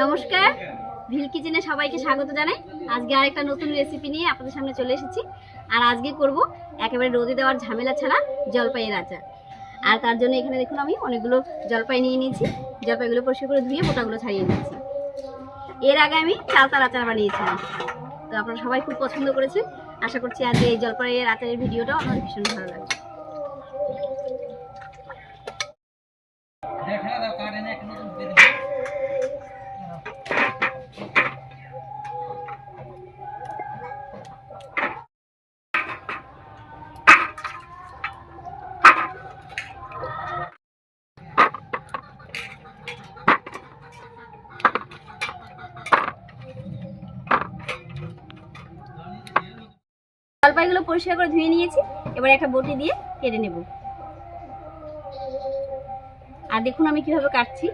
নমস্কার। ভিল কিচেনে সবাইকে স্বাগত জানাই। আজকে আরেকটা নতুন রেসিপি নিয়ে আপনাদের সামনে চলে এসেছি। আর আজকে করব একেবারে রোদে দেওয়ার ঝামেলা ছাড়া জলপাইয়ের আচার। আর তার জন্য এখানে দেখুন আমি অনেকগুলো জলপাই নিয়ে নিয়েছি। জলপাইগুলো পরিষ্কার করে ধুয়ে মোটাগুলো ছাড়িয়ে নিয়েছি। এর আগে আমি চালতার আচার বানিয়েছিলাম। তো আপনারা সবাই খুব পছন্দ করেছেন। আশা করছি আজকে এই জলপাইয়ের আচারের ভিডিওটা আপনাদের ভীষণ ভালো লাগবে। জলপাইগুলো পরিষ্কার করে ধুয়ে নিয়েছি। এবার একটা বটি দিয়ে কেটে নেব। আর দেখুন আমি কীভাবে কাটছি।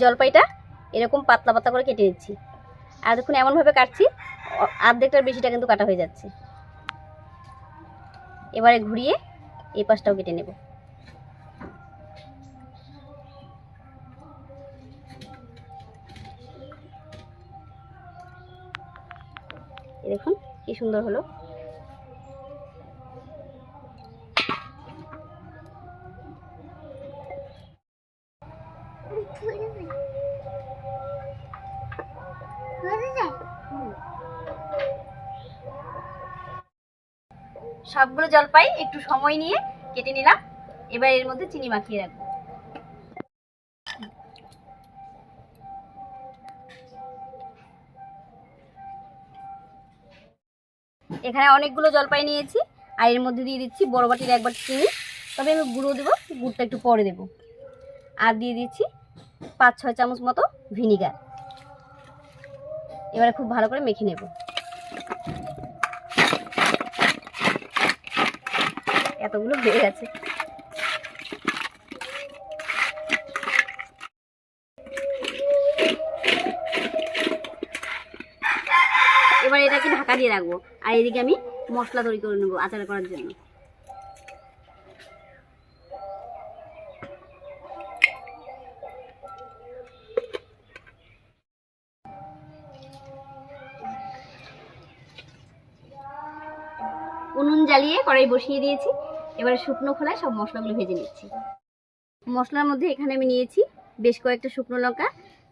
জলপাইটা এরকম পাতলা পাতলা করে কেটে নিচ্ছি। আর দেখুন এমনভাবে কাটছি, অর্ধেকটার বেশিটা কিন্তু কাটা হয়ে যাচ্ছে। এবারে ঘুরিয়ে এই পাশটাও কেটে নেব। দেখুন কি সুন্দর হলো? সবগুলো জলপাই একটু সময় নিয়ে কেটে নিলাম। এবার এর মধ্যে চিনি মাখিয়ে রাখব। এখানে অনেকগুলো জলপাই নিয়েছি, আর এর মধ্যে দিয়ে দিচ্ছি বড় বাটির একবার চিনি। তবে আমি গুঁড়ো দেবো, গুড়টা একটু পরে দেবো। আর দিয়ে দিচ্ছি পাঁচ, ছয় চামচ মতো ভিনিগার। এবারে খুব ভালো করে মেখে নেব। এতগুলো হয়ে গেছে এবার দিয়ে রাখব। আর এদিকে আমি মশলা তৈরি করে নেব আচার করার জন্য। উনুন জ্বালিয়ে কড়াই বসিয়ে দিয়েছি। এবারে শুকনো খোলায় সব মশলাগুলো ভেজে নিচ্ছি। মশলার মধ্যে এখানে আমি নিয়েছি বেশ কয়েকটা শুকনো লঙ্কা।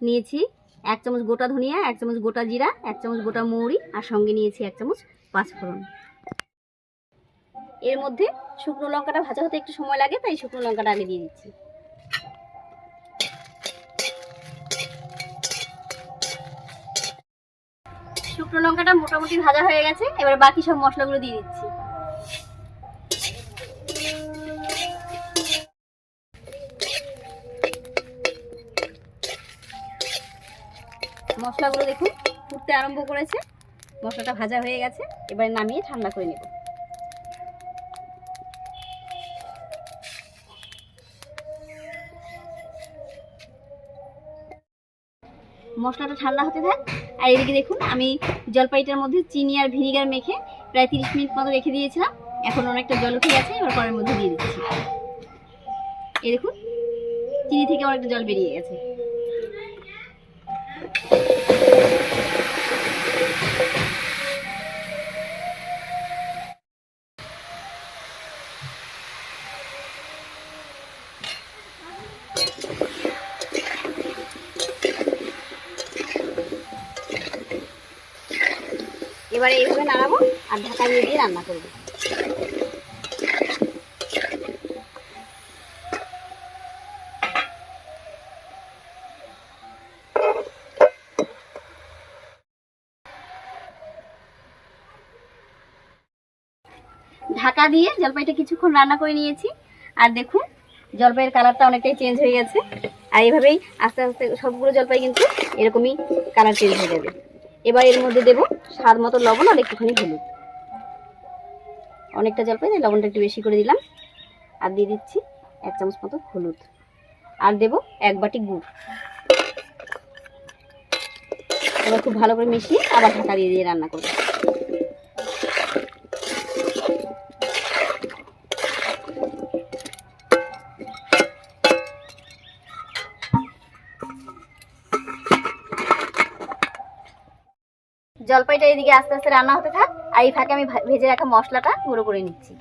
নিয়েছি এক চামচ গোটা ধনিয়া, এক চামচ গোটা জিরা, এক চামচ গোটা মৌরি আর সঙ্গে নিয়েছি এক চামচ পাঁচফোড়ন। এর মধ্যে শুকনো লঙ্কাটা ভাজা হতে একটু সময় লাগে, তাই শুকনো লঙ্কাটা আগে দিয়ে দিচ্ছি। শুকনো লঙ্কাটা মোটামুটি ভাজা হয়ে গেছে, এবার বাকি সব মশলাগুলো দিয়ে দিচ্ছি। মশলাগুলো দেখুন, ফুটতে আরম্ভ করেছে। মশলাটা ভাজা হয়ে গেছে, এবারে নামিয়ে ঠান্ডা করে নেব। মশলাটা ঠান্ডা হতে থাক। আর এদিকে দেখুন, আমি জলপাইটার মধ্যে চিনি আর ভিনিগার মেখে প্রায় তিরিশ মিনিট মতো রেখে দিয়েছিলাম। এখন অনেকটা জল উঠে গেছে, এবার কড়ের মধ্যে দিয়ে দিচ্ছি। এই দেখুন, চিনি থেকে অনেকটা জল বেরিয়ে গেছে। এবারে এইভাবে নাড়াবো আর ঢাকা দিয়ে রান্না করব ঢাকা দিয়ে জলপাইটা কিছুক্ষণ রান্না করে নিয়েছি। আর দেখুন, জলপাইয়ের কালারটা অনেকটাই চেঞ্জ হয়ে গেছে। আর এইভাবেই আস্তে আস্তে সবগুলো জলপাই কিন্তু এরকমই কালার চেঞ্জ হয়ে যাবে। এবার এর মধ্যে দেবো স্বাদ মতো লবণ আর একটুখানি হলুদ। অনেকটা জলপাই, তাই লবণটা একটু বেশি করে দিলাম। আর দিয়ে দিচ্ছি এক চামচ মতো হলুদ। আর দেবো এক বাটি গুড়। এবার খুব ভালো করে মিশিয়ে আবার ঢাকা দিয়ে দিয়ে রান্না করব। জলপাইটা এদিকে আস্তে আস্তে রান্না হতে থাক, আর এই ফাঁকে আমি ভেজে রাখা মশলাটা গুঁড়ো করে নিচ্ছি।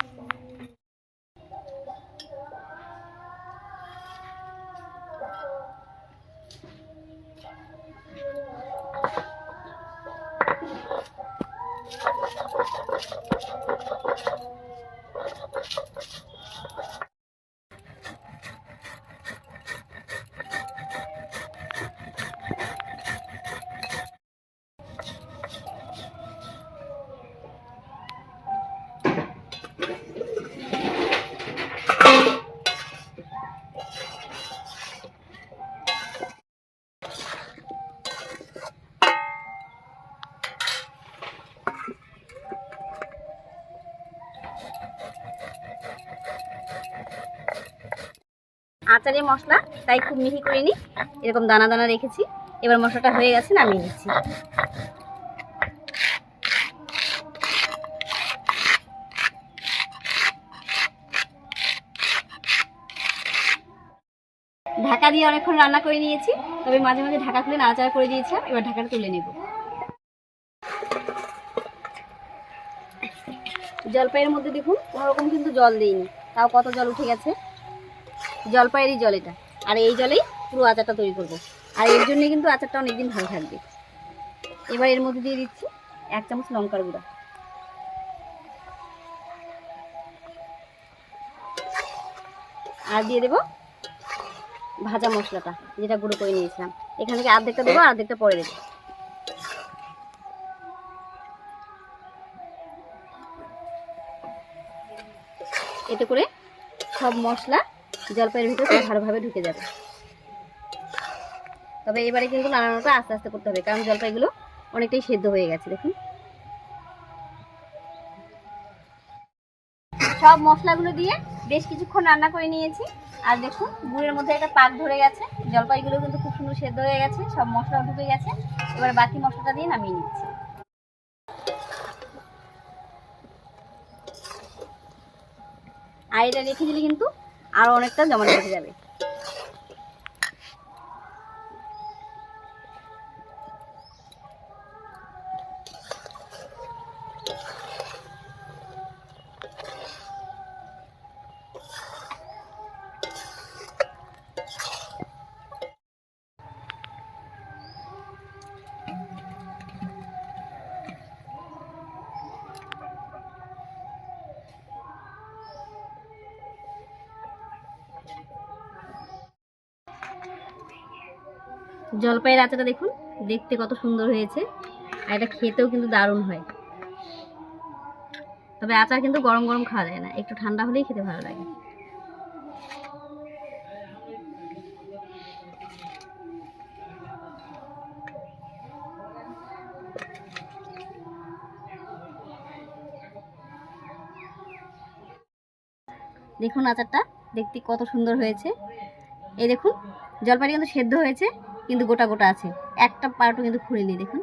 আচারের মশলা, তাই খুব মিহি করে নিই। এরকম দানা দানা রেখেছি। এবার মশলাটা হয়ে গেছে, নামিয়ে নিচ্ছি। ঢাকা দিয়ে অনেকক্ষণ রান্না করে নিয়েছি, তবে মাঝে মাঝে ঢাকা খুলে নাড়াচাড়া করে দিয়েছিলাম, এবার ঢাকাটা তুলে নেব। জলপাইয়ের মধ্যে দেখুন, কোনো রকম কিন্তু জল দিইনি, তাও কত জল উঠে গেছে। জলপাইয়েরই জল এটা। আর এই জলেই পুরো আচারটা তৈরি করব। আর এর জন্য কিন্তু আচারটা অনেকদিন ভালো থাকবে। এবার এর মধ্যে দিয়ে দিচ্ছি এক চামচ লঙ্কার গুঁড়া। আর দিয়ে দেবো ভাজা মশলাটা, যেটা গুঁড়ো করে নিয়েছিলাম। এখান থেকে অর্ধেকটা দেবো আর অর্ধেকটা পরে দেবো। এতে করে সব মশলা জলপাইয়ের ভিতরে খুব ভালোভাবে ঢুকে যাবে। তবে এবারে কিন্তু নাড়ানোটা আস্তে আস্তে করতে হবে, কারণ জলপাইগুলো অনেকটাই সেদ্ধ হয়ে গেছে, দেখুন। সব মশলাগুলো দিয়ে বেশ কিছুক্ষণ রান্না করে নিয়েছি। আর দেখুন, গুড়ের মধ্যে একটা পাক ধরে গেছে। জলপাইগুলো কিন্তু খুব সুন্দর সেদ্ধ হয়ে গেছে, সব মশলাও ঢুকে গেছে। এবার বাকি মশলাটা দিয়ে নামিয়ে নিচ্ছি। আর এটা রেখে দিলে কিন্তু আরও অনেকটা জমা রেখে যাবে। জলপাইয়ের আচাটা দেখুন, দেখতে কত সুন্দর হয়েছে। আর এটা খেতেও কিন্তু দারুণ হয়। তবে আচার কিন্তু গরম গরম খাওয়া যায় না, একটু ঠান্ডা হলেই খেতে ভালো লাগে। দেখুন আচারটা, দেখতে কত সুন্দর হয়েছে। এই দেখুন, জলপাইটা কিন্তু সেদ্ধ হয়েছে। কিন্তু গোটা গোটা আছে। একটা পার্টও কিন্তু খুঁড়েনি দেখুন।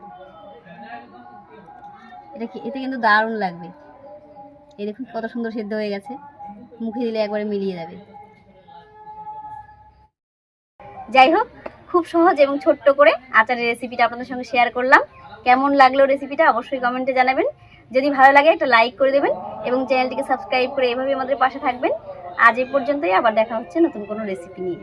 এটা কি এতে কিন্তু দারুণ লাগবে। এই দেখুন কত সুন্দর সেদ্ধ হয়ে গেছে। মুখে দিলে একবারে মিলিয়ে যাবে। যাই হোক, খুব সহজ এবং ছোট্ট করে আচারের রেসিপিটা আপনাদের সঙ্গে শেয়ার করলাম। কেমন লাগল রেসিপিটা অবশ্যই কমেন্টে জানাবেন। যদি ভালো লাগে, একটা লাইক করে দেবেন এবং চ্যানেলটিকে সাবস্ক্রাইব করে এভাবে আমাদের পাশে থাকবেন। আজ এই পর্যন্তই, আবার দেখা হচ্ছে নতুন কোনো রেসিপি নিয়ে।